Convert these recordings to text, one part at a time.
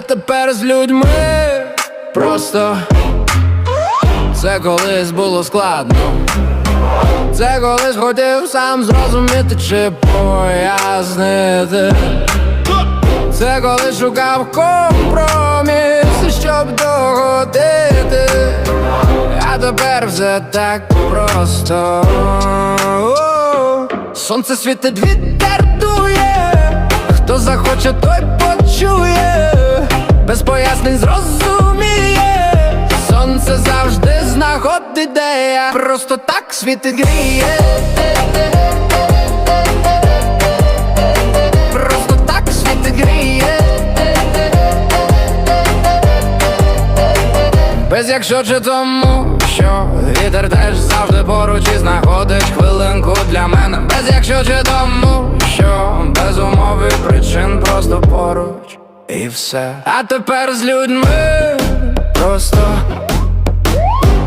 тепер з людьми просто це колись було складно. Це колись хотів сам зрозуміти чи пояснити. Це коли шукав компроміс, щоб догодити. А тепер все так просто. Сонце світить вітер без пояснень зрозуміє. Сонце завжди знаходить, де просто так світить гріє. Просто так світить гріє. Без якщо чи тому, що вітер теж завжди поруч і знаходить хвилинку для мене. Без якщо чи тому, що без умови причин просто поруч і все. А тепер з людьми просто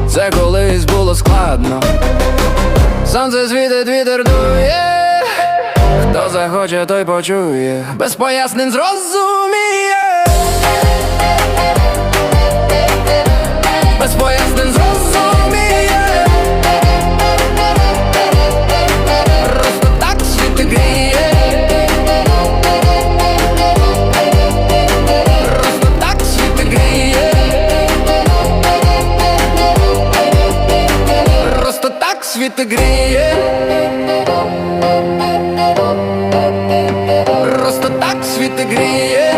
це колись було складно. Сонце світить, вітер дує. Хто захоче, той почує, без пояснень зрозуміє. вітер гріє Просто так світ гріє